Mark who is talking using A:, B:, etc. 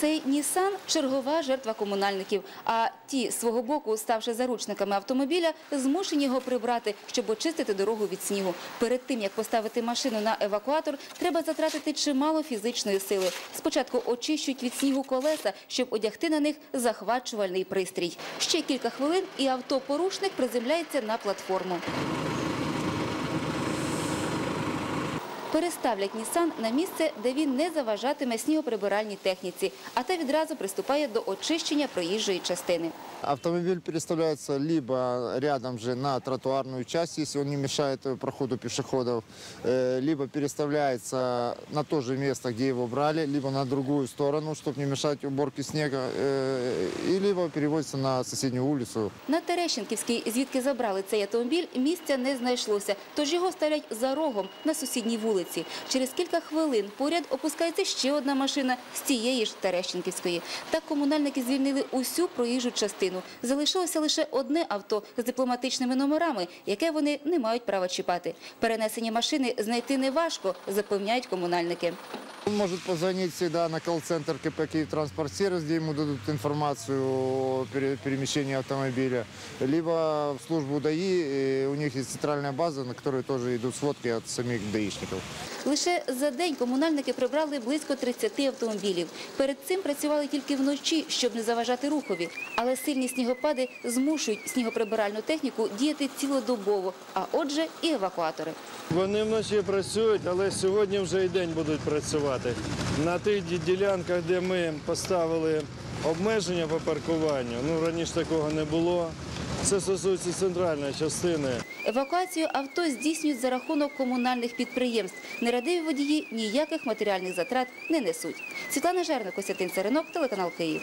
A: Цей Нісан чергова жертва комунальників. А ті, свого боку, ставши заручниками автомобіля, змушені його прибрати, щоб очистити дорогу від снігу. Перед тим, як поставити машину на евакуатор, треба затратити чимало фізичної сили. Спочатку очищують від снігу колеса, щоб одягти на них захвачувальний пристрій. Ще кілька хвилин і автопорушник приземляється на платформу Переставлять Нісан на місце, де він не заважатиме снігоприбиральній техніці, а та відразу приступає до очищення проїжджої частини.
B: Автомобиль переставляется либо рядом же на тротуарную часть, если он не мешает э, проходу пешеходов, э, либо переставляется на то же место, где его брали, либо на другую сторону, чтобы не мешать уборке снега, э, и либо переводится на соседнюю улицу.
A: На Терещенківській, звідки забрали цей автомобіль, місця не знайшлося, тож його ставлять за рогом на сусідній вулиці. Через кілька хвилин поряд опускається ще одна машина з цієї ж Терещенківської. Так комунальники звільнили усю проїжджу частину. Залишилося лише одне авто з дипломатичними номерами, яке вони не мають права чіпати. Перенесені машини знайти неважко, запевняють комунальники.
B: Он может позвонить всегда на колл-центр КП «Киев Транспорт Сервис», где ему дадут информацию о пере- перемещении автомобиля, либо в службу ДАИ, у них есть центральная база, на которой тоже идут сводки от самих даишников.
A: Лише за день комунальники прибрали близько 30 автомобілів. Перед цим працювали тільки вночі, щоб не заважати рухові. Але сильні снігопади змушують снігоприбиральну техніку діяти цілодобово, а отже і евакуатори.
C: Вони вночі працюють, але сьогодні вже і день будуть працювати. На тих ділянках, де ми поставили обмеження по паркуванню, ну раніше такого не було. Це стосується центральної частини.
A: Евакуацію авто здійснюють за рахунок комунальних підприємств. Нерадиві водії ніяких матеріальних затрат не несуть. Світлана Жерна, Костянтин Царинок, телеканал Київ.